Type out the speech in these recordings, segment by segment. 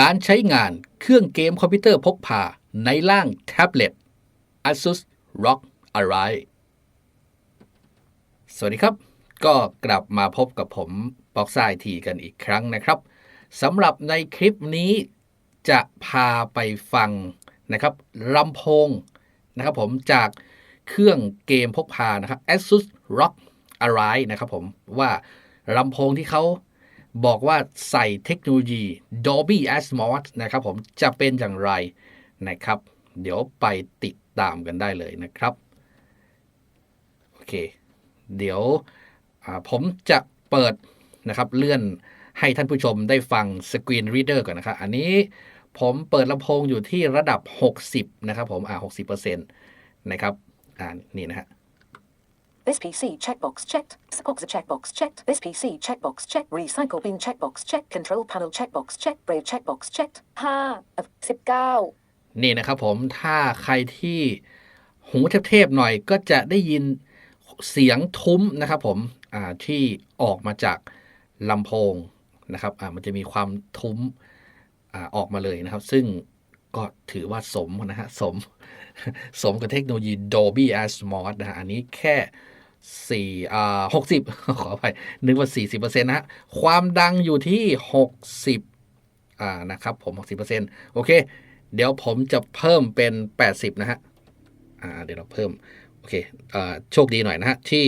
การใช้งานเครื่องเกมคอมพิวเตอร์พกพาในร่างแท็บเล็ต ASUS ROG Ally สวัสดีครับ ก็กลับมาพบกับผมปอกไซทีกันอีกครั้งนะครับสำหรับในคลิปนี้จะพาไปฟังนะครับลำโพงนะครับผมจากเครื่องเกมพกพานะครับ ASUS ROG Ally นะครับผมว่าลำโพงที่เขา บอกว่าใส่เทคโนโลยี Dolby Atmos นะครับผมจะเป็นอย่างไรนะครับ เดี๋ยวไปติดตามกันได้เลยนะครับ โอเค เดี๋ยวผมจะเปิดนะครับเลื่อนให้ท่านผู้ชมได้ฟังสกรีนรีเดอร์ก่อนนะครับ อันนี้ผมเปิดลำโพงอยู่ที่ระดับ 60 นะครับผม อ่า 60%นะครับ อ่า นี่นะฮะ This PC checkbox checked. Spoxa checkbox checked. This PC checkbox checked. Recycle bin checkbox checked. Control panel checkbox checked. Brave checkbox checked. 5 of 19. นี่นะครับผมถ้าใครที่หูเทพๆหน่อยก็จะได้ยินเสียงทุ้มนะครับผมที่ออกมาจากลำโพงนะครับมันจะมีความทุ้มอออกมาเลยนะครับ ซึ่งก็ถือว่าสมนะฮะสม สมกับเทคโนโลยี Dolby Atmos นะฮะอันนี้แค่ สี่อ่าหกสิบขอไปนึกว่าสี่สิบเปอร์เซ็นต์นะฮะความดังอยู่ที่หกสิบอ่านะครับผมหกสิบเปอร์เซ็นต์โอเค เดี๋ยวผมจะเพิ่มเป็น80นะฮะอ่าเดี๋ยวเราเพิ่ม โอเคอ่าโชคดีหน่อยนะฮะ ที่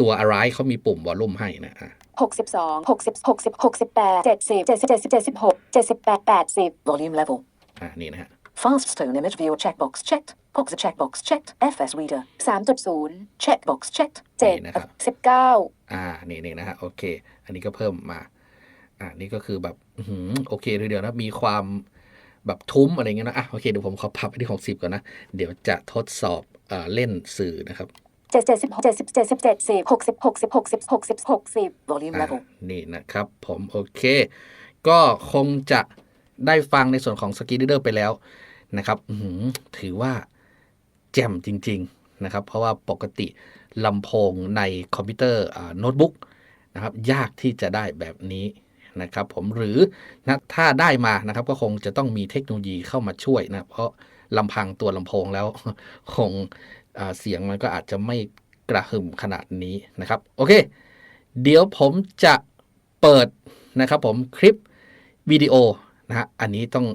ตัว Arise เขามีปุ่มวอลลุ่มให้นะอะ62 60 60 68 70 70 70 76 78 80. Volume level. อ่านี่นะฮะ Fast Stone image viewer checkbox checked. Poxa checkbox checked. FS reader 3.0. Checkbox checked. 7 of 19. อ่า นี่นี่นะฮะ โอเค อันนี้ก็เพิ่มมา อ่า นี่ก็คือแบบอื้อหือโอเคเลยเดียวนะมีความแบบทุ้มอะไรเงี้ยนะอะ โอเค เดี๋ยวผมขอพับไปที่ 60 ก่อนนะ เดี๋ยวจะทดสอบอ่าเล่นสื่อนะครับ70 70 70 70 60 60 60 60 60. Volume อ่า level. นี่นะครับ ผมโอเค ก็คงจะได้ฟังในส่วนของสกี r เดอร์ไปแล้วนะครับอื้อหือถือว่า แจ่มจริง ๆนะครับ เพราะว่าปกติลำโพงในคอมพิวเตอร์โน้ตบุ๊กนะครับยากที่จะได้แบบนี้นะครับผมหรือนะถ้าได้มานะครับก็คงจะต้องมีเทคโนโลยีเข้ามาช่วยนะเพราะลำพังตัวลำโพงแล้วคงอ่าเสียงมันก็อาจจะไม่กระหึ่มขนาดนี้นะครับ โอเค เดี๋ยวผมจะเปิดนะครับผมคลิปวิดีโอนะฮะอันนี้ต้อง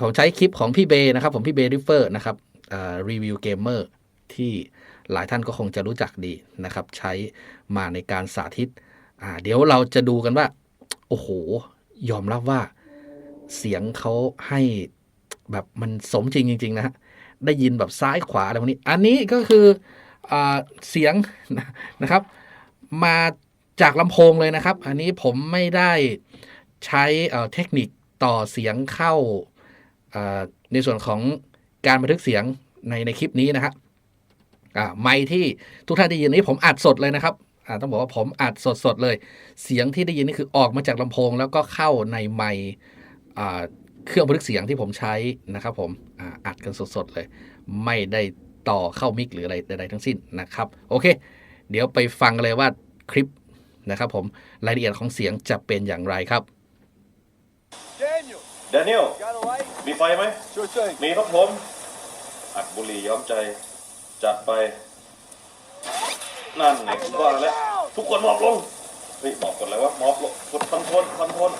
ผมใช้คลิปของพี่เบย์นะครับ ผมพี่เบย์ริฟเฟอร์นะครับรีวิวเกมเมอร์ที่หลายท่านก็คงจะรู้จักดีนะครับ ใช้มาในการสาธิต เดี๋ยวเราจะดูกันว่า โอ้โห ยอมรับว่าเสียงเขาให้แบบมันสมจริงจริง ๆ นะฮะได้ยินแบบซ้ายขวาอะไรพวกนี้ อันนี้ก็คืออเสียงนะครับ มาจากลำโพงเลยนะครับ อันนี้ผมไม่ได้ใช้เทคนิคต่อเสียงเข้า ในส่วนของการบันทึกเสียงในในคลิปนี้นะครับไมค์ที่ทุกท่านได้ยินนี้ผมอัดสดเลยนะครับต้องบอกว่าผมอัดสดสดๆเลย เสียงที่ได้ยินนี่คือออกมาจากลำโพง แล้วก็เข้าในไมค์อ่เครื่องบันทึกเสียงที่ผมใช้นะครับ ผมอ,อัดกันสดๆเลย ไม่ได้ต่อเข้ามิกหรืออะไรใดๆทั้งสิ้นนะครับ โอเค เดี๋ยวไปฟังเลยว่าคลิปนะครับ ผมรายละเอียดของเสียงจะเป็นอย่างไรครับ แดเนียล got a light? มีไฟไหม Sure thing. มีครับผม อัดบุหรี่ย้อมใจ จัดไป นั่นไงว่าแล้ว ทุกคนมอบลง เฮ้ยมอบกดอะไรวะมอบลงกดคอนโทรลคอนโทรล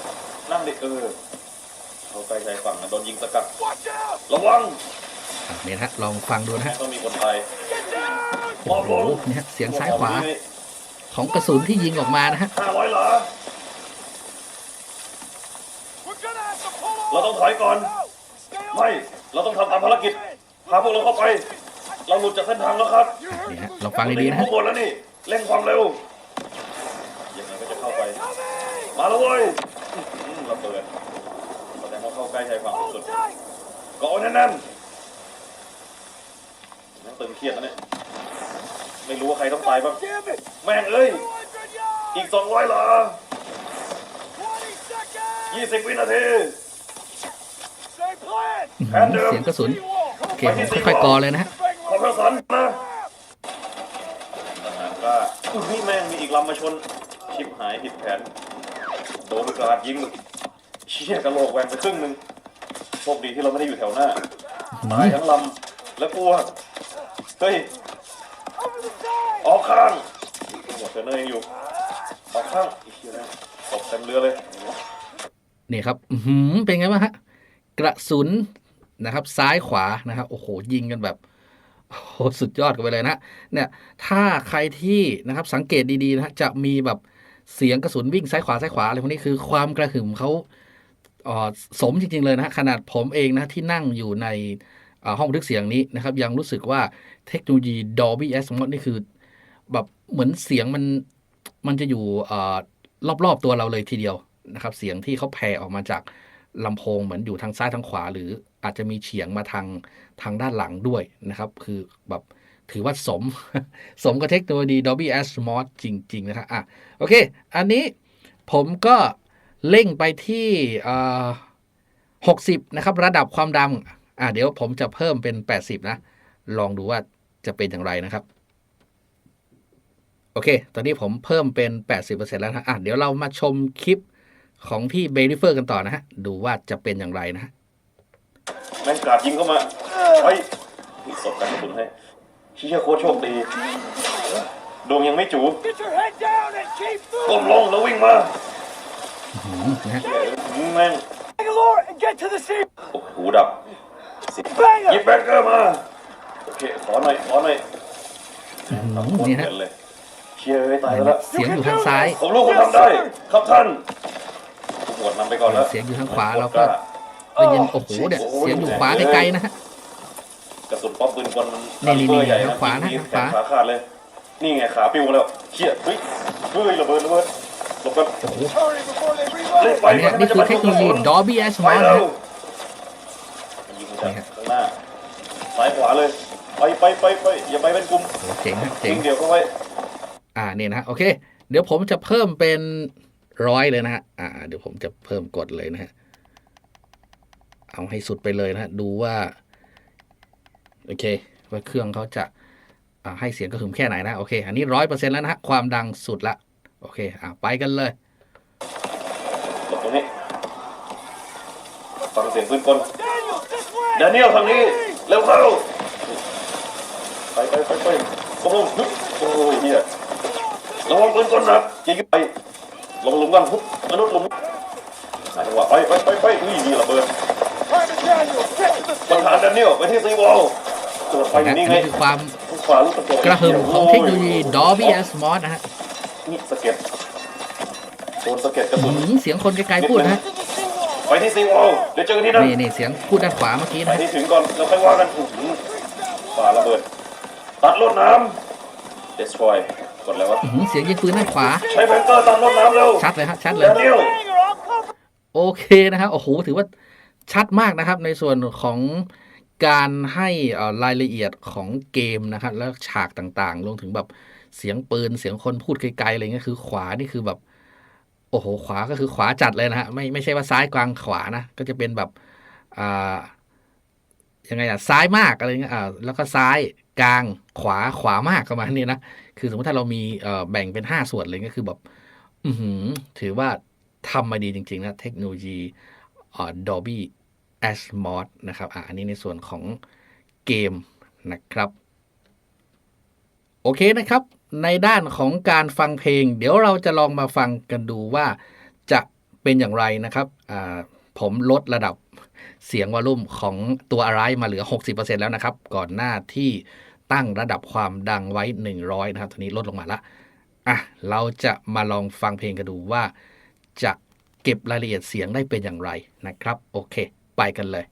นั่งดิเออเขาใกล้ชายฝั่งนะโดนยิงสกัด Watch out! ระวังอะเนี่ยนะฮะลองฟังดูนะฮะต้องมีคนไทย Get down! มอบโอ้ลโหงเนี่ยฮะเสียงซ้ายขวาของกระสุนที่ยิงออกมานะฮะ ห้าร้อยหลา เรา off! ต้องถอยก่อน No! Stay on! ไม่ เราต้องทำตามภารกิจ พาพวกเราเข้าไป เราหลุดจากเส้นทางแล้วครับ You heard เนี่ย me! ฮะลองฟังดีๆนะข้าฮะงบนแล้วนี่ เร่งความเร็ว ยังไงก็จะเข้าไป Coming! มาแล้วเว้ยอืมระเบิดแสดงว่าเข้าใกล้ชายฝั่ง Hold สุด tight! เกาะไว้แน่นๆนั่งตึงเครียดนะเนี่ย ไม่รู้ว่าใครต้องตายบ้าง Damn it! แม่งเอ้ย200 yards! อีกสองร้อยหลา20 seconds! ยี่สิบวินาที Stay plan! แผน เดิมเสียงกระสุน See wall! โอเคผมค่อยๆกอเลยนะฮะขอพระสันนะทหารกล้าอุ้ยแม่งมีอีกลำมาชน ชิบหายผิดแผน โดนกราดยิงเชี่ยกระโหลกแหวนไปครึ่งหนึ่งโชคดีที่เราไม่ได้อยู่แถวหน้าตายทั้งลำและกลัวเฮ้ย Over the side! ออกข้างหมดเทรนเนอร์ยังอยู่ออกข้างอีกทีนะตกเต็มเรือเลย นี่ครับอื้อหือเป็นไงบ้างฮะ กระสุน นะครับ ซ้ายขวานะครับโอ้โหยิงกันแบบโอ้สุดยอดกันไปเลยนะเนี่ยถ้าใครที่นะครับสังเกตดีๆนะจะมีแบบเสียงกระสุนวิ่งซ้ายขวาซ้ายขวาอะไรพวกนี้คือความกระหึ่มเขาสมจริง ๆ เลยนะขนาดผมเองนะที่นั่งอยู่ในห้องบันทึกเสียงนี้นะครับ ยังรู้สึกว่าเทคโนโลยี Dolby Atmos นี่คือแบบเหมือนเสียงมันมันจะอยู่รอบๆตัวเราเลยทีเดียวนะครับ เสียงที่เขาแผ่ออกมาจากลำโพงเหมือนอยู่ทางซ้ายทางขวา หรือ อาจจะมีเฉียงมาทางทางด้านหลังด้วยนะครับ คือแบบถือว่าสม สมกับเทคโนโลยี Dolby Atmos จริง ๆ นะครับอะโอเค อันนี้ผมก็เร่งไปที่เอ่อ60นะครับ ระดับความดังอะเดี๋ยวผมจะเพิ่มเป็น 80 นะ ลองดูว่าจะเป็นอย่างไรนะครับ โอเค ตอนนี้ผมเพิ่มเป็น 80%แล้วนะอะเดี๋ยวเรามาชมคลิปของพี่เบลิเฟอร์กันต่อนะฮะ ดูว่าจะเป็นอย่างไรนะฮะ แม่งกราดยิงเข้ามาไปนี่สบกันกระสุนให้เชี่ยโคตรโชคดี ดวงยังไม่จู Get your head down and keep ก้ม moving! ลงแล้ววิ่งมาอืมนะฮะเชี่ยแม่ง Bangalore and get to the sea! โอ้โหดับสิหยิบ Banger! แบงเกอร์มา โอเค ขอหน่อย ขอหน่อยอืมโคตรนี่เหฮะมือนเลยเชี่ยเอ้ยตายแล้ว เสียงอยู่ทางซ้าย ผมรู้คุณทำได้ ครับท่านผู้หมวดนำไปก่อนแล้ว เสียงอยู่ทางขวาเราก็ ได้ยินโอ้โหเนี่ยเสียงอยู่ขวาไกลๆนะฮะ กระสุนป๊อปปืนกลมันนี่คาลิเบอร์นี่ใหญ่ทางขวานะยิทางขวาแขขาขาดเลย นี่ไงขาปิ้วแล้วเชี่ยเฮ้ยเฮ้ยระเบิดระเบิดหลบกันโอ้โห Hurry before they เล่น reload! ไปอันเนี้ยนี่คือเทคโนโลยี Dolby ไป Atmos แล้นะวฮะ มันยิงมาจากข้างหน้าซ้ายขวาเลยไปไปไปไปอย่าไปเป็นกลุ่มโอ้โหเจ๋งฮะเจ๋งยิงเดียวเข้าไว้ อ่าเนี่ยนะฮะโอเค เดี๋ยวผมจะเพิ่มเป็นร้อยเลยนะฮะอ่า เดี๋ยวผมจะเพิ่มกดเลยนะฮะ เอาให้สุดไปเลยนะ ดูว่า โอเค ว่าเครื่องเขาจะาให้เสียงกระหึ่มแค่ไหนนะ โอเค อันนี้ร้อยเปอร์เซ็นต์แล้วนะฮะ ความดังสุดละ โอเค อ่าไปกันเลยหลบตรงนี้ฟังเสียงปืนกล Daniel, this way! แดเนียลทางนี้ เร็วเข้า ไปไปไปไปก้มลงฮึบโอ้ยเฮียระวังปืนกลหนักยิงไป ลงหลุมกันฮึบมนุษย์หลุมจังหวะไปไปไปไปอุ้ยมีระเบิด ปัญ sea! หาแดเนียลไปที่ซีวอลตรวจไฟอนะยู่อันนี่ไงนี้คือความขวาลูกกระจกกระหึ่มของเทคโนโลยี Dolby Atmos นะฮะนี่สะเก็ดโดนสะเก็ดกระสุอื้นอหือเสียงคนไกลๆพูดนะฮะ To the seawall! ไปที่ซีวอลเดี๋ยวเจอกันที่นั่น นี่นี่เสียงพูดด้านขวาเมื่อกี้ไปนะฮะที่ถึงก่อนแล้วค่อยว่ากันอื้อหือฝ่าระเบิด ตัดรถน้ำ destroy กดแล้ววะอื้อหือเสียงยิงปืนด้านขวา ใช้แบงเกอร์ตัดรถน้ำเร็วชัดเลยฮะชัดเลแดยเนียล Banger, I'll cover โอเคนะครับโอ้โหถือว่า ชัดมากนะครับในส่วนของการให้รายละเอียดของเกมนะครับ แล้วฉากต่างๆรวมถึงแบบเสียงปืนเสียงคนพูดไกลๆอะไรเงี้ยคือขวานี่คือแบบ โอ้โห ขวาก็คือขวาจัดเลยนะฮะไม่ไม่ใช่ว่าซ้ายกลางขวานะ ก็จะเป็นแบบอ่ายังไงอะซ้ายมากอะไรเงี้ยอ่าแล้วก็ซ้ายกลางขวาขวามากประมาณนี้นะคือสมมติถ้าเรามีเอ่อแบ่งเป็นห้าส่วนเลยก็คือแบบอืถือว่าทำมาดีจริง ๆ นะ เทคโนโลยีดอ่า Dolby Atmos นะครับอะอันนี้ในส่วนของเกมนะครับ โอเคนะครับ ในด้านของการฟังเพลง เดี๋ยวเราจะลองมาฟังกันดูว่าจะเป็นอย่างไรนะครับอ่าผมลดระดับเสียงวอลลุ่มของตัวอะไรมาเหลือ 60%แล้วนะครับ ก่อนหน้าที่ตั้งระดับความดังไว้ 100 นะครับทีนี้ลดลงมาละอะเราจะมาลองฟังเพลงกันดูว่าจะเก็บรายละเอียดเสียงได้เป็นอย่างไรนะครับ โอเค ไปกันเลย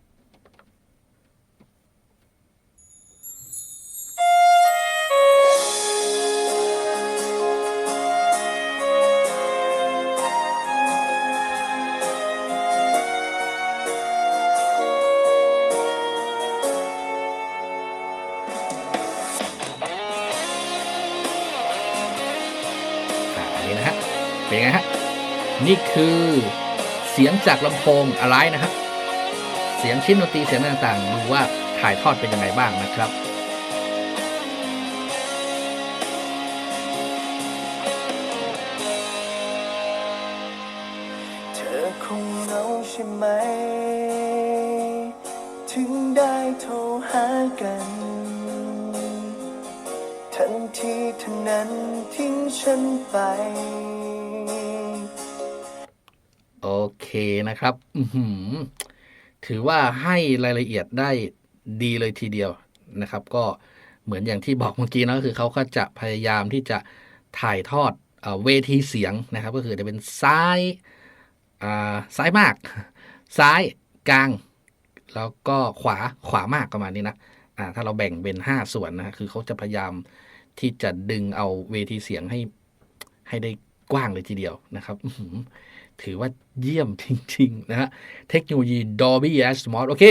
อะอันนี้นะฮะ เป็นไงฮะ นี่คือเสียงจากลำโพงอะไรนะครับ สียงชิ้นดนตรีเสียงต่างๆ ดูว่าถ่ายทอดเป็นยังไงบ้างนะครับ ว่าให้รายละเอียดได้ดีเลยทีเดียวนะครับ ก็เหมือนอย่างที่บอกเมื่อกี้นะก็คือเขาก็จะพยายามที่จะถ่ายทอดเอเวทีเสียงนะครับ ก็คือจะเป็นซ้ายอ่าซ้ายมาก ซ้ายกลาง แล้วก็ขวาขวามากประมาณนี้นะถ้าเราแบ่งเป็น 5 ส่วนนะคือเขาจะพยายามที่จะดึงเอาเวทีเสียงให้ให้ได้กว้างเลยทีเดียวนะครับ ถือว่าเยี่ยมจริง ๆ นะฮะ เทคโนโลยี Dolby Atmos โอเค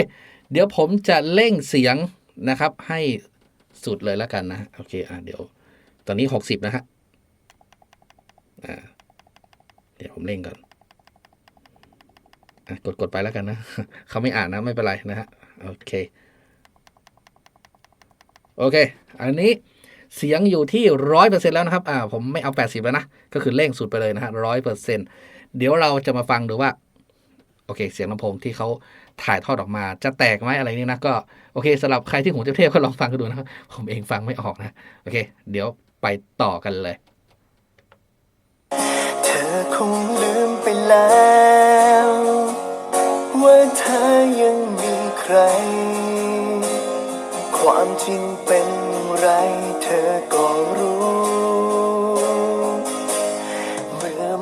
เดี๋ยวผมจะเร่งเสียงนะครับ ให้สุดเลยแล้วกันนะ โอเค อะเดี๋ยว ตอนนี้ 60 นะฮะอ่าเดี๋ยวผมเร่งก่อนกดกดไปแล้วกันนะ เขาไม่อ่านนะ ไม่เป็นไรนะฮะ โอเค โอเค อันนี้ เสียงอยู่ที่ร้อยเปอร์เซ็นแล้วนะครับอ่าผมไม่เอา80แล้วนะก็คือเร่งสุดไปเลยนะฮะร้อยเปอร์เซ็นเดี๋ยวเราจะมาฟังดูว่าโอเค เสียงลำโพงที่เขาถ่ายทอดออกมา จะแตกไหมอะไรนี่นะก็โอเคสำหรับใครที่หูเทพๆก็ลองฟังกันดูนะครับผมเองฟังไม่ออกนะโอเค เดี๋ยวไปต่อกันเลยเธอคงลืมไปแล้ว ว่าเธอยังมีใคร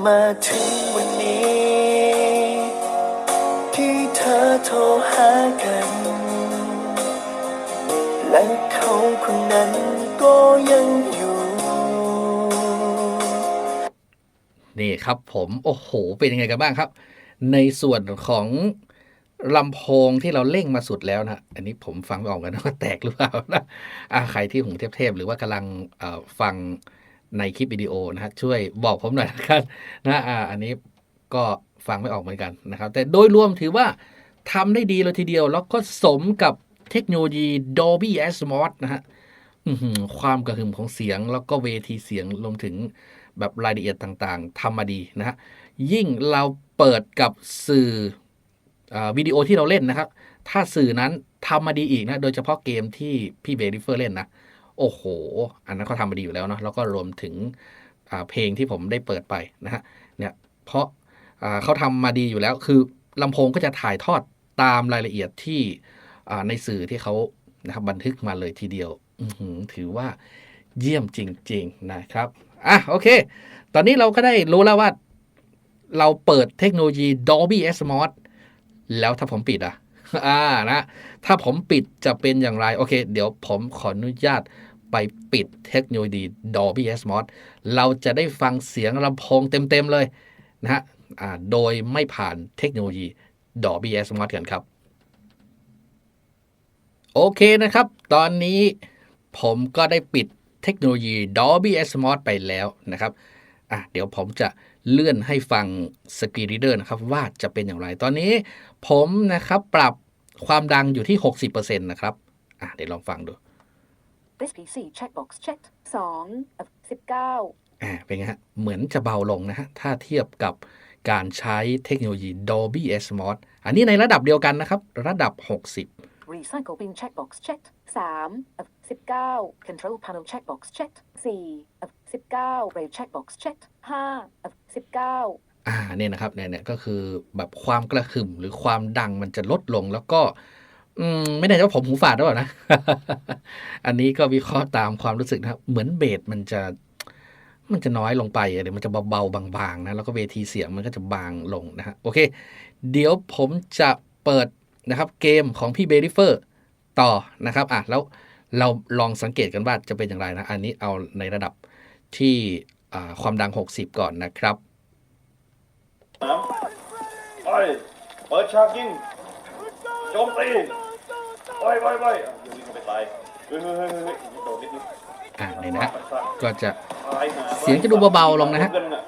มาถึงวันนี้ ที่เธอโทรหากัน และเขาคนนั้นก็ยังอยู่ นี่ครับผมโอ้โห เป็นยังไงกันบ้างครับ ในส่วนของลำโพงที่เราเร่งมาสุดแล้วนะ อันนี้ผมฟังไม่ออกกันว่าแตกหรือเปล่านะอ่าใครที่หูเทพๆหรือว่ากำลังฟัง ในคลิปวิดีโอนะฮะช่วยบอกผมหน่อยนะครับนะอ่าอันนี้ก็ฟังไม่ออกเหมือนกันนะครับ แต่โดยรวมถือว่าทำได้ดีเลยทีเดียว แล้วก็สมกับเทคโนโลยี Dolby Atmos นะฮะความกระหึ่มของเสียง แล้วก็เวทีเสียงรวมถึงแบบรายละเอียดต่างๆทำมาดีนะฮะยิ่งเราเปิดกับสื่ออวิดีโอที่เราเล่นนะครับ ถ้าสื่อนั้นทำมาดีอีกนะ โดยเฉพาะเกมที่พี่เบริเฟอร์เล่นนะ โอ้โห อันนั้นเขาทำมาดีอยู่แล้วเนาะแล้วก็รวมถึงเพลงที่ผมได้เปิดไปนะฮะเนี่ยเพราะเขาทำมาดีอยู่แล้ว คือลำโพงก็จะถ่ายทอดตามรายละเอียดที่ในสื่อที่เขานะครับบันทึกมาเลยทีเดียวถือว่าเยี่ยมจริง ๆ นะครับ อะ โอเค ตอนนี้เราก็ได้รู้แล้วว่า เราเปิดเทคโนโลยี Dolby Atmos แล้วถ้าผมปิดอะอ่านะ ถ้าผมปิดจะเป็นอย่างไร โอเค เดี๋ยวผมขออนุญาต ไปปิดเทคโนโลยี Dolby Atmos เราจะได้ฟังเสียงลำโพงเต็ม ๆ เลยนะฮะโดยไม่ผ่านเทคโนโลยี Dolby Atmos กันครับ โอเคนะครับ ตอนนี้ผมก็ได้ปิดเทคโนโลยี Dolby Atmos ไปแล้วนะครับอะเดี๋ยวผมจะเลื่อนให้ฟังสกรีนรีเดอร์นะครับ ว่าจะเป็นอย่างไร ตอนนี้ผมนะครับปรับความดังอยู่ที่ 60%นะครับอะเดี๋ยวลองฟังดู This PC checkbox checked. 2 of 19. อ่าเป็นไงฮะ เหมือนจะเบาลงนะฮะ ถ้าเทียบกับการใช้เทคโนโลยี Dolby Atmos อันนี้ในระดับเดียวกันนะครับ ระดับ 60 Recycle bin checkbox checked. 3 of 19. Control panel checkbox checked. 4 of 19. Rave checkbox checked. 5 of 19. อ่าเนี่ยนะครับเนี่ยเนี่ยก็คือแบบความกระหึ่มหรือความดังมันจะลดลงแล้วก็ อืมไม่แน่ใจว่าผมหูฝาดหรือเปล่านะ อันนี้ก็วิเคราะห์ตามความรู้สึกนะครับเหมือนเบสมันจะ มันจะน้อยลงไปเดี๋ยวมันจะเบาๆบางๆนะแล้วก็เวทีเสียงมันก็จะบางลงนะฮะโอเค เดี๋ยวผมจะเปิดนะครับ เกมของพี่เบริเฟอร์ต่อนะครับอะแล้วเราลองสังเกตกันว่าจะเป็นอย่างไรนะ อันนี้เอาในระดับที่ความดัง 60 ก่อนนะครับไปเปิดฉากยิง โจมตีไปไปไปอะยิงเข้าไปตายเฮ้ยเฮ้ยเฮ้ยเฮ้ยโดนนิดนึงอ่าเนี่ยนะฮะก็จะตายหาเสียงจะดูเบาๆลงนะฮะเงิน่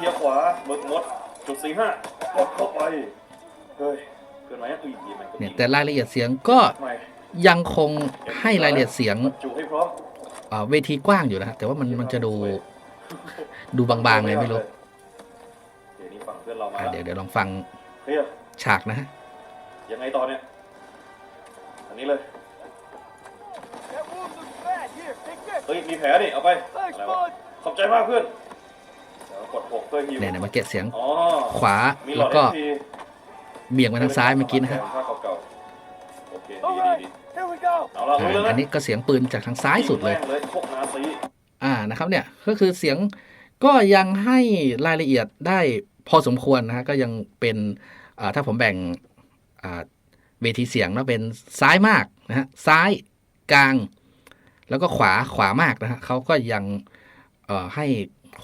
เลียร์ขวาเบิกหมดจุดสี่ห้ากดเข้าไปเฮ้ยเกินไหมอะอุ้ยมันก็เนี่ยแต่รายละเอียดเสียงก็ทำไมยังคงให้รายละเอียดเสียงจุให้พร้อมอ่าเวทีกว้างอยู่นะฮะแต่ว่ามันมันจะดูดูบางๆเลยไม่รู้เดี๋ยวนี้ฝั่งเพื่อนเรามาอ่าแล้วเดี๋ยวเดี๋ยวลองฟังเคลียร์ฉากนะฮะ ยังไงต่อเนี่ยอันนี้เลย That wound looks bad. Here, take this. เฮ้ยมีแผลนี่เอาไป Thanks, อะไรวะ bud. ขอบใจมากเพื่อนเดี๋ยวกดหกเพื่อฮิวเนี่ยเนี่ยมาเก็ตเสียงอ๋อขวามีหลแล้อวดก็เอฟพีเบี่ยงมาทางซ้ายเมื่อกี้นะฮะภาพเก่าๆโอเคดี All ดี right, ดี here we go. เอาละอ่ารู้แล้วอันนี้ก็เสียงปืนจากทางซ้ายสุดเลยแม่งเลยพวกนาซีอ่านะครับเนี่ยก็คือเสียงก็ยังให้รายละเอียดได้พอสมควรนะฮะก็ยังเป็นอ่าถ้าผมแบ่งอ่า เวทีเสียงนะเป็นซ้ายมากนะฮะซ้ายกลาง แล้วก็ขวาขวามากนะฮะเขาก็ยังให้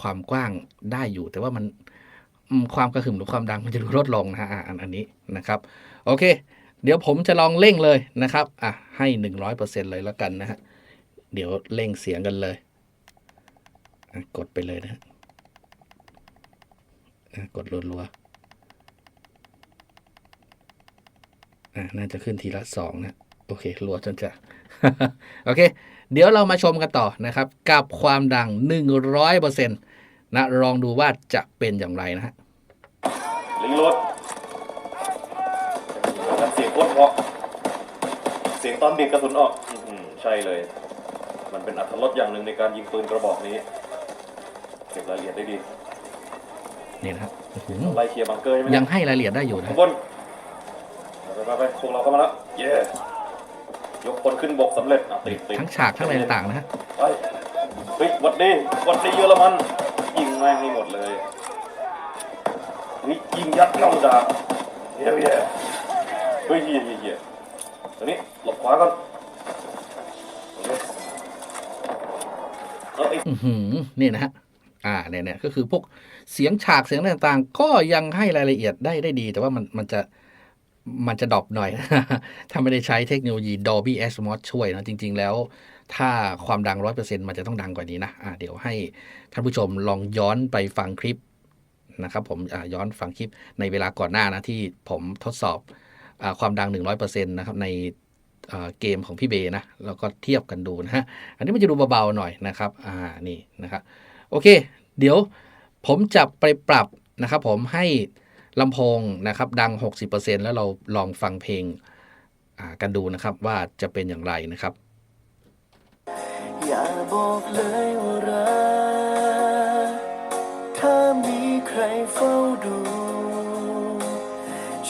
ความกว้างได้อยู่ แต่ว่ามันความกระหึ่มหรือความดังมันจะลดลงนะฮะอันอันนี้นะครับ โอเค เดี๋ยวผมจะลองเร่งเลยนะครับอะให้หนึ่งร้อยเปอร์เซ็นเลยแล้วกันนะฮะเดี๋ยวเร่งเสียงกันเลยกดไปเลยนะฮะอะกดรัวๆ อะน่าจะขึ้นทีละสองนะโอเครัวจนจะโอเค เดี๋ยวเรามาชมกันต่อนะครับ กับความดัง 100%นะลองดูว่าจะเป็นอย่างไรนะฮะลิงรถแล้วเสียงโคตรเพราะเสียงตอนบีบกระสุนออกอื้อหือใช่เลย มันเป็นอัตรสอย่างหนึ่งในการยิงปืนกระบอกนี้เก็บรายละเอียดได้ดีนี่นะครับอื้อหือไล่เคลียร์บังเกอร์ใช่ไหมยังให้รายละเอียดได้อยู่นะข้างบน ไปไปไปพวกเราเข้ามาแล้ว เย้ยกคนขึ้นบกสำเร็จอะติดติดทั้งฉากทั้งอะไรต่างๆนะฮะไปเฮ้ยหวัดดีหวัดดีเยอรมัน ยิงแม่งให้หมดเลยเฮ้ยยิงยัดเงาดาบเย้เย้เฮ้ยเย้เย้เย้ตอนนี้หลบขวาก่อนโอเคเอาไอ้อือหือนี่นะฮะอ่าเนี่ยเนี่ยก็คือพวกเสียงฉากเสียงอะไรต่างๆ ก็ยังให้รายละเอียดได้ได้ดี แต่ว่ามันมันจะ มันจะดรอปหน่อย ถ้าไม่ได้ใช้เทคโนโลยี Dolby Atmos ช่วยนะจริง ๆ แล้ว ถ้าความดัง 100%มันจะต้องดังกว่านี้นะอ่าเดี๋ยวให้ท่านผู้ชมลองย้อนไปฟังคลิปนะครับผมย้อนฟังคลิปในเวลาก่อนหน้านะที่ผมทดสอบอความดัง 100%นะครับในเกมของพี่เบนะแล้วก็เทียบกันดูนะฮะอันนี้มันจะดูเบาๆหน่อยนะครับอ่านี่นะครับโอเค เดี๋ยวผมจะไปปรับนะครับผมให้ ลำโพงนะครับดัง 60%แล้วเราลองฟังเพลงอ่ากันดูนะครับว่าจะเป็นอย่างไรนะครับ อย่าบอกเลยว่ารักถ้ามีใครเฝ้าดู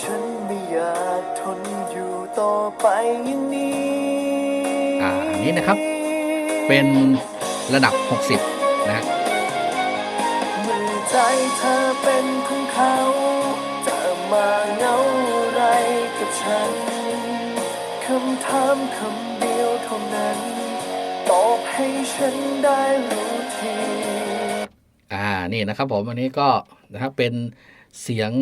ฉันไม่อยากทนอยู่ต่อไปอย่างนี้อ่าอันนี้นะครับ เป็นระดับ 60 นะฮะเมื่อใจเธอเป็นของเขาจะ มาเงาไรกับฉัน คำถามคำเดียวเท่านั้น ตอบให้ฉันได้รู้ที อ่า นี่นะครับผมอันนี้ก็นะครับเป็นเสียง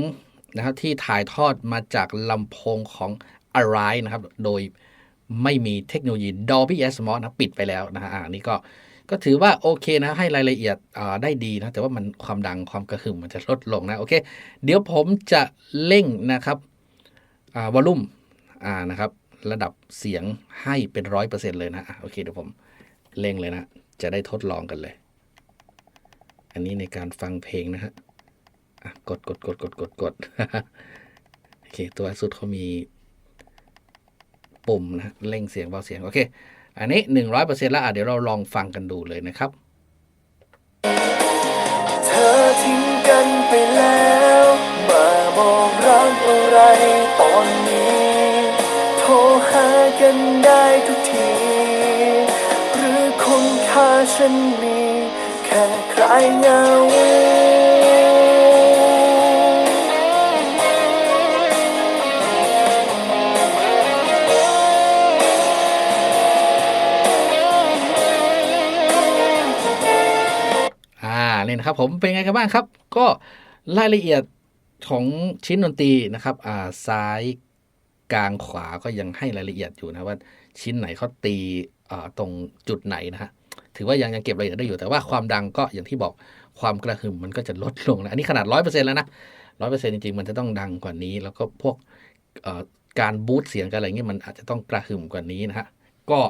นะครับที่ถ่ายทอดมาจากลำโพงของ Arise นะครับ โดยไม่มีเทคโนโลยี Dolby Atmos นะปิดไปแล้วนะฮะอ่านี่ก็ ก็ถือว่าโอเคนะ ให้รายละเอียดได้ดีนะ แต่ว่ามันความดังความกระหึ่มมันจะลดลงนะ โอเค เดี๋ยวผมจะเร่งนะครับวอลลุ่มนะครับ ระดับเสียงให้เป็นร้อยเปอร์เซ็นเลยนะโอเคเดี๋ยวผมเร่งเลยนะ จะได้ทดลองกันเลย อันนี้ในการฟังเพลงนะฮะกดกดกดกดกดกดโอเค ตัวสุดเขามีปุ่มนะฮะเร่งเสียงเบาเสียง โอเค อันนี้หนึ่งร้อแล้วอะเดี๋ยวเราลองฟังกันดูเลยนะครับเธอทิ้งกันไปแล้วมาบอกรักอะไรตอนนี้ โทรหากันได้ทุกที หรือคุณค่าฉันมี แค่ใครเหงา อ่านี่นะครับผมเป็นไงกันบ้างครับ ก็รายละเอียดของชิ้นดนตรีนะครับอ่าซ้ายกลางขวาก็ยังให้รายละเอียดอยู่นะว่าชิ้นไหนเขาตีอ่าตรงจุดไหนนะฮะถือว่ายังยังเก็บรายละเอียดได้อยู่แต่ว่าความดังก็อย่างที่บอกความกระหึ่มมันก็จะลดลงนะอันนี้ขนาดร้อยเปอร์เซ็นต์แล้วนะร้อยเปอร์เซ็นต์จริงๆ มันจะต้องดังกว่านี้ แล้วก็พวกการบูตเสียงกันอะไรเงี้ยมันอาจจะต้องกระหึ่มกว่านี้นะฮะก็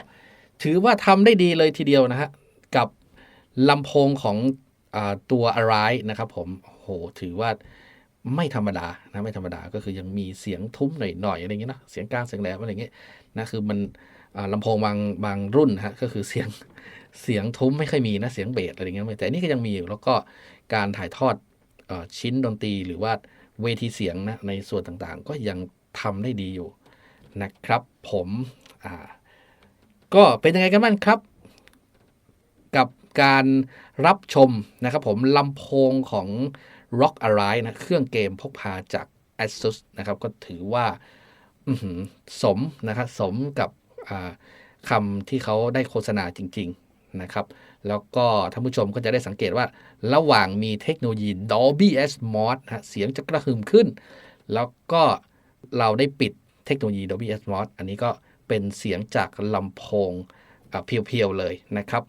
ถือว่าทำได้ดีเลยทีเดียวนะฮะกับลำโพงของ ตัว Arise นะครับผมโหถือว่าไม่ธรรมดานะไม่ธรรมดาก็คือยังมีเสียงทุ้มหน่อยๆอะไรอย่างเงี้ยนะเสียงกลางเสียงแหลมอะไรอย่างเงี้ยนะคือมันอ่าลำโพงบางบางรุ่นฮะก็คือเสียงเสียงทุ้มไม่ค่อยมีนะเสียงเบสอะไรอย่างเงี้ยไม่แต่นี่ก็ยังมีอยู่แล้วก็การถ่ายทอดอชิ้นดนตรีหรือว่าเวทีเสียงนะในส่วนต่างๆ ก็ยังทำได้ดีอยู่นะครับผมก็เป็นยังไงกันบ้างครับ กับการ รับชมนะครับผมลำโพงของ Rock a r i นะเครื่องเกมพกพาจาก ASUS นะครับก็ถือว่าสมนะครับสมกับคำที่เขาได้โฆษณาจริง ๆ นะครับ แล้วก็ท่านผู้ชมก็จะได้สังเกตว่า ระหว่างมีเทคโนโลยี Dolby Atmos นะเสียงจะกระหึ่มขึ้น แล้วก็เราได้ปิดเทคโนโลยี Dolby Atmos อันนี้ก็เป็นเสียงจากลำโพงเพียวๆเลยนะครับ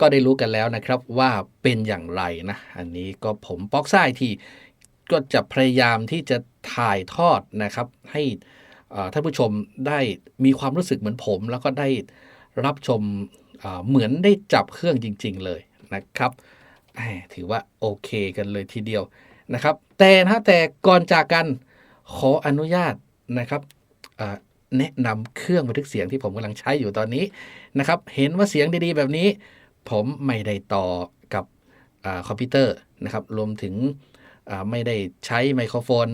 ก็ได้รู้กันแล้วนะครับว่าเป็นอย่างไรนะ อันนี้ก็ผมป๊อกไส้ที่ก็จะพยายามที่จะถ่ายทอดนะครับ ให้ท่านผู้ชมได้มีความรู้สึกเหมือนผม แล้วก็ได้รับชมเหมือนได้จับเครื่องจริง ๆ เลยนะครับ ถือว่าโอเคกันเลยทีเดียวนะครับ แต่นะแต่ก่อนจากกันขออนุญาตนะครับแนะนำเครื่องบันทึกเสียงที่ผมกำลังใช้อยู่ตอนนี้นะครับ เห็นว่าเสียงดีๆ แบบนี้ ผมไม่ได้ต่อกับอคอมพิวเตอร์นะครับ รวมถึงไม่ได้ใช้ไมโครโฟน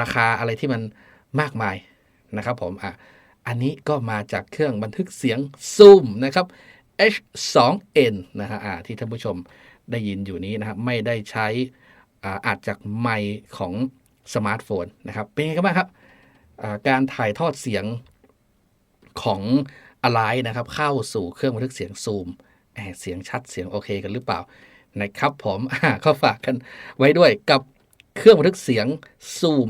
ราคาอะไรที่มันมากมายนะครับผมอะอันนี้ก็มาจากเครื่องบันทึกเสียง Zoom นะครับ H2n นะฮะที่ท่านผู้ชมได้ยินอยู่นี้นะครับ ไม่ได้ใช้อาอาจจากไมค์ของสมาร์ทโฟนนะครับ เป็นไงกันบ้างครับ การถ่ายทอดเสียงของ อะไรนะครับ เข้าสู่เครื่องบันทึกเสียงซูมแหมเสียงชัดเสียงโอเคกันหรือเปล่านะครับผมอ่าก็ฝากกันไว้ด้วยกับเครื่องบันทึกเสียง Zoom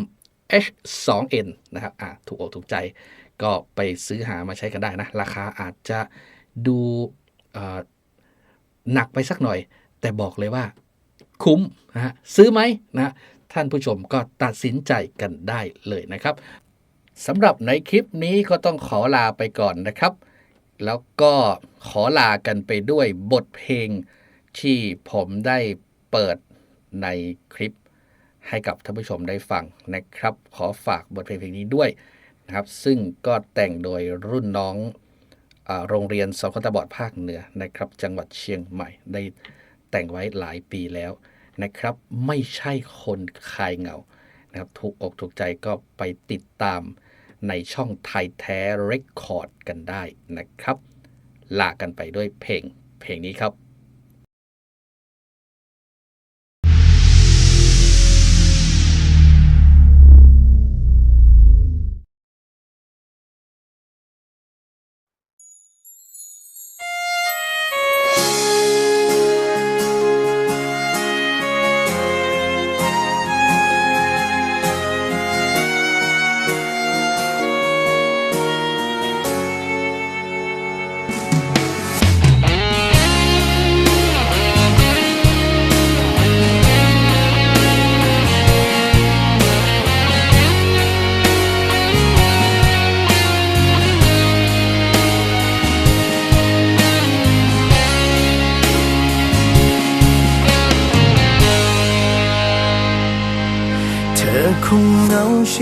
H2n นะครับอ่าถูกอกถูกใจ ก็ไปซื้อหามาใช้กันได้นะ ราคาอาจจะดูอ่อหนักไปสักหน่อย แต่บอกเลยว่าคุ้มนะฮะซื้อไหมนะ ท่านผู้ชมก็ตัดสินใจกันได้เลยนะครับ สำหรับในคลิปนี้ก็ต้องขอลาไปก่อนนะครับ แล้วก็ขอลากันไปด้วยบทเพลงที่ผมได้เปิดในคลิป ให้กับท่านผู้ชมได้ฟังนะครับ ขอฝากบทเพลงเพลงนี้ด้วยนะครับ ซึ่งก็แต่งโดยรุ่นน้องอโรงเรียนสอนคนตาบอดภาคเหนือนะครับ จังหวัดเชียงใหม่ได้แต่งไว้หลายปีแล้วนะครับ ไม่ใช่คนคลายเหงานะครับถูกอกถูกใจก็ไปติดตาม ในช่องไทยแท้เรคคอร์ดกันได้นะครับ ลากันไปด้วยเพลง เพลงนี้ครับ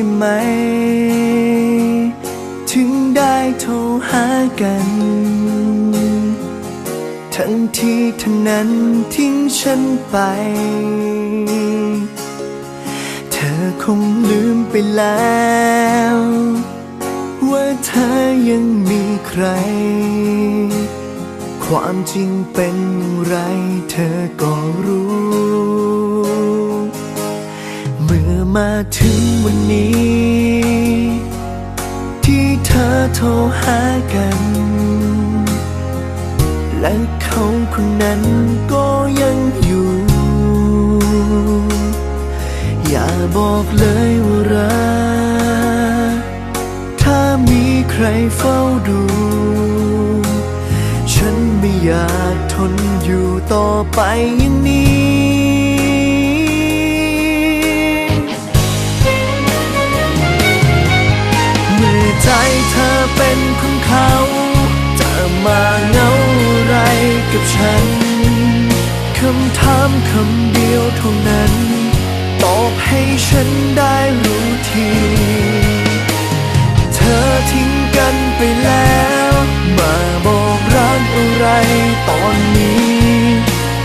ช่ไหม ถึงได้โทรหากัน ทั้งที่เธอนั้นทิ้งฉันไป เธอคงลืมไปแล้ว ว่าเธอยังมีใคร ความจริงเป็นอย่างไรเธอก็รู้ มาถึงวันนี้ ที่เธอโทรหากัน และเขาคนนั้นก็ยังอยู่ อย่าบอกเลยว่ารักถ้ามีใครเฝ้าดู ฉันไม่อยากทนอยู่ต่อไปอย่างนี้ จะมาเหงาไรกับฉัน คำถามคำเดียวเท่านั้น ตอบให้ฉันได้รู้ที เธอทิ้งกันไปแล้ว มาบอกรักอะไรตอนนี้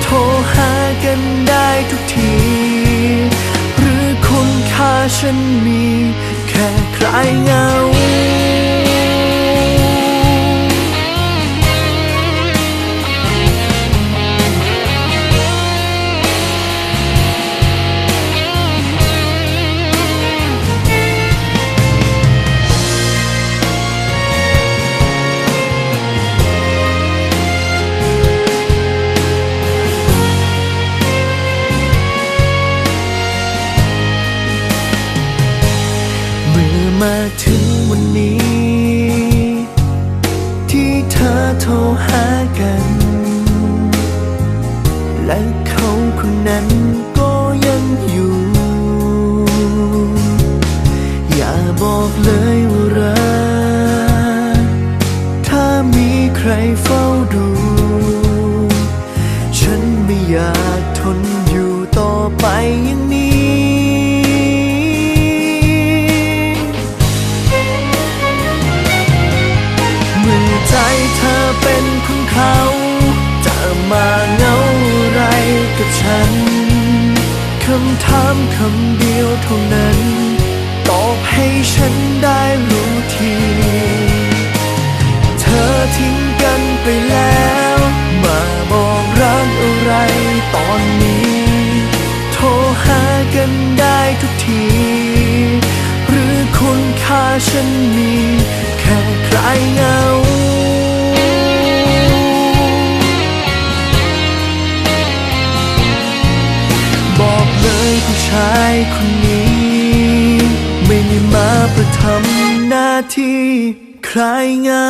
โทรหากันได้ทุกที หรือคุณค่าฉันมี แค่ใครเหงา และเขาคนนั้นก็ยังอยู่ อย่าบอกเลยว่ารัก ถ้ามีใครเฝ้าดู ฉันไม่อยากทนอยู่ต่อไปยังามคำเดียวเท่านั้น ตอบให้ฉันได้รู้ที เธอทิ้งกันไปแล้ว มาบอกรักอะไรตอนนี้ โทรหากันได้ทุกที หรือคุณค่าฉันมี แค่ใครเงา ชายคนนี้ ไม่ได้มาประทำหน้าที่ใครเหงา